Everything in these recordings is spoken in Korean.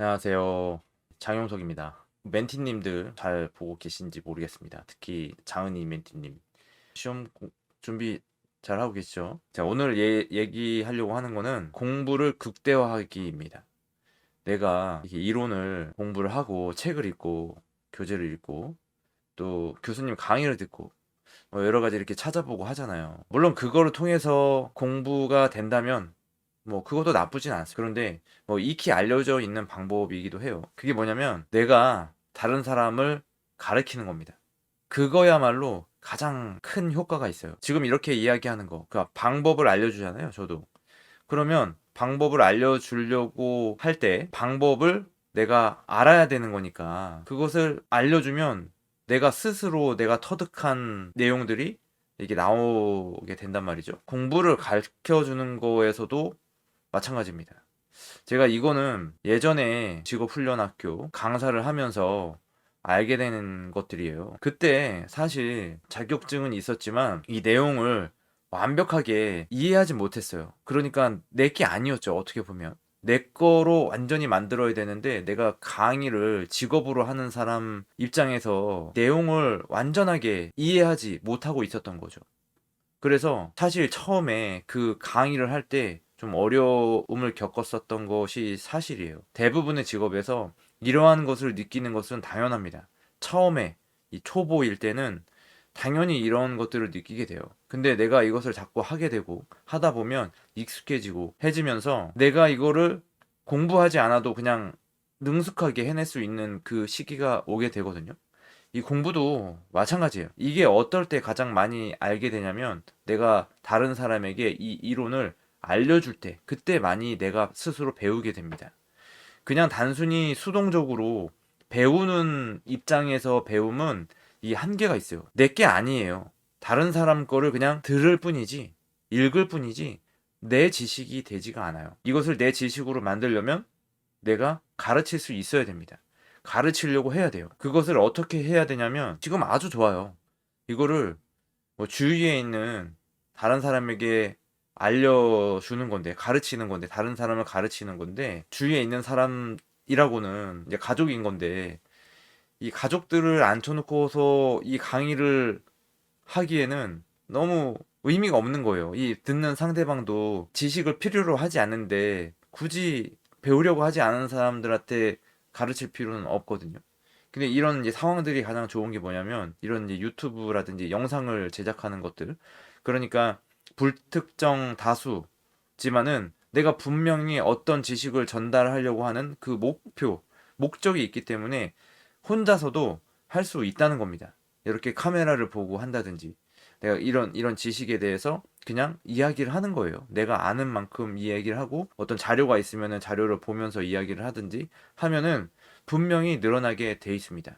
안녕하세요. 장용석입니다. 멘티님들 잘 보고 계신지 모르겠습니다. 특히 장은희 멘티님. 시험 고- 준비 잘 하고 계시죠? 자, 오늘 예, 얘기하려고 하는 거는 공부를 극대화하기입니다. 내가 이론을 공부를 하고 책을 읽고 교재를 읽고 또 교수님 강의를 듣고 뭐 여러 가지 이렇게 찾아보고 하잖아요. 물론 그거를 통해서 공부가 된다면 뭐 그것도 나쁘진 않습니다. 그런데 뭐 익히 알려져 있는 방법이기도 해요. 그게 뭐냐면 내가 다른 사람을 가르치는 겁니다. 그거야말로 가장 큰 효과가 있어요. 지금 이렇게 이야기하는 거, 그 방법을 알려주잖아요. 저도. 그러면 방법을 알려주려고 할 때 방법을 내가 알아야 되는 거니까 그것을 알려주면 내가 스스로 내가 터득한 내용들이 이게 나오게 된단 말이죠. 공부를 가르쳐 주는 거에서도 마찬가지입니다. 제가 이거는 예전에 직업훈련학교 강사를 하면서 알게 되는 것들이에요. 그때 사실 자격증은 있었지만 이 내용을 완벽하게 이해하지 못했어요. 그러니까 내 게 아니었죠. 어떻게 보면. 내 거로 완전히 만들어야 되는데 내가 강의를 직업으로 하는 사람 입장에서 내용을 완전하게 이해하지 못하고 있었던 거죠. 그래서 사실 처음에 그 강의를 할때 좀 어려움을 겪었었던 것이 사실이에요. 대부분의 직업에서 이러한 것을 느끼는 것은 당연합니다. 처음에 이 초보일 때는 당연히 이런 것들을 느끼게 돼요. 근데 내가 이것을 자꾸 하게 되고 하다 보면 익숙해지고 해지면서 내가 이거를 공부하지 않아도 그냥 능숙하게 해낼 수 있는 그 시기가 오게 되거든요. 이 공부도 마찬가지예요. 이게 어떨 때 가장 많이 알게 되냐면 내가 다른 사람에게 이 이론을 알려줄 때 그때 많이 내가 스스로 배우게 됩니다. 그냥 단순히 수동적으로 배우는 입장에서 배움은 이 한계가 있어요. 내 게 아니에요. 다른 사람 거를 그냥 들을 뿐이지, 읽을 뿐이지, 내 지식이 되지가 않아요. 이것을 내 지식으로 만들려면 내가 가르칠 수 있어야 됩니다. 가르치려고 해야 돼요. 그것을 어떻게 해야 되냐면 지금 아주 좋아요. 이거를 뭐 주위에 있는 다른 사람에게 알려주는 건데, 가르치는 건데, 다른 사람을 가르치는 건데, 주위에 있는 사람이라고는 이제 가족인 건데, 이 가족들을 앉혀놓고서 이 강의를 하기에는 너무 의미가 없는 거예요. 이 듣는 상대방도 지식을 필요로 하지 않는데, 굳이 배우려고 하지 않은 사람들한테 가르칠 필요는 없거든요. 근데 이런 이제 상황들이 가장 좋은 게 뭐냐면, 이런 이제 유튜브라든지 영상을 제작하는 것들. 그러니까 불특정 다수지만은 내가 분명히 어떤 지식을 전달하려고 하는 그 목표, 목적이 있기 때문에 혼자서도 할 수 있다는 겁니다. 이렇게 카메라를 보고 한다든지 내가 이런 이런 지식에 대해서 그냥 이야기를 하는 거예요. 내가 아는 만큼 이야기를 하고 어떤 자료가 있으면은 자료를 보면서 이야기를 하든지 하면은 분명히 늘어나게 돼 있습니다.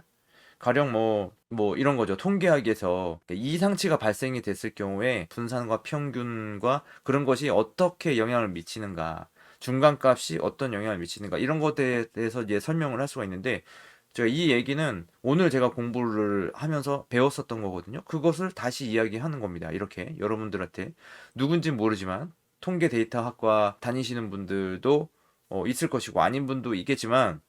가령 뭐, 뭐 이런 거죠. 통계학에서 이상치가 발생이 됐을 경우에 분산과 평균과 그런 것이 어떻게 영향을 미치는가, 중간값이 어떤 영향을 미치는가, 이런 것에 대해서 이제 설명을 할 수가 있는데, 제가 이 얘기는 오늘 제가 공부를 하면서 배웠었던 거거든요. 그것을 다시 이야기하는 겁니다. 이렇게 여러분들한테 누군지 모르지만 통계 데이터 학과 다니시는 분들도 어, 있을 것이고 아닌 분도 있겠지만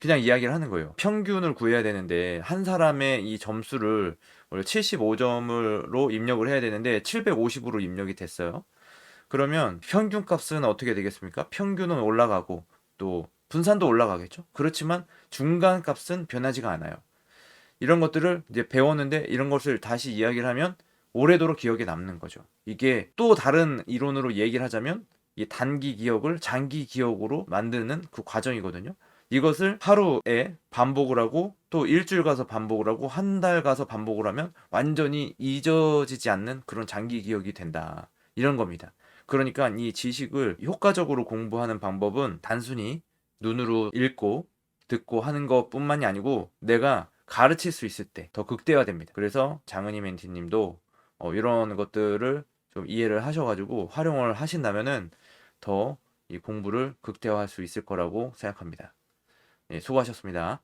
그냥 이야기를 하는 거예요. 평균을 구해야 되는데 한 사람의 이 점수를 원래 75점으로 입력을 해야 되는데 750으로 입력이 됐어요. 그러면 평균 값은 어떻게 되겠습니까? 평균은 올라가고 또 분산도 올라가겠죠. 그렇지만 중간 값은 변하지가 않아요. 이런 것들을 이제 배웠는데 이런 것을 다시 이야기를 하면 오래도록 기억에 남는 거죠. 이게 또 다른 이론으로 얘기를 하자면 이 단기 기억을 장기 기억으로 만드는 그 과정이거든요. 이것을 하루에 반복을 하고 또 일주일 가서 반복을 하고 한 달 가서 반복을 하면 완전히 잊어지지 않는 그런 장기 기억이 된다. 이런 겁니다. 그러니까 이 지식을 효과적으로 공부하는 방법은 단순히 눈으로 읽고 듣고 하는 것 뿐만이 아니고 내가 가르칠 수 있을 때 더 극대화됩니다. 그래서 장은희 멘티님도 어, 이런 것들을 좀 이해를 하셔가지고 활용을 하신다면은 더 이 공부를 극대화할 수 있을 거라고 생각합니다. 예, 수고하셨습니다.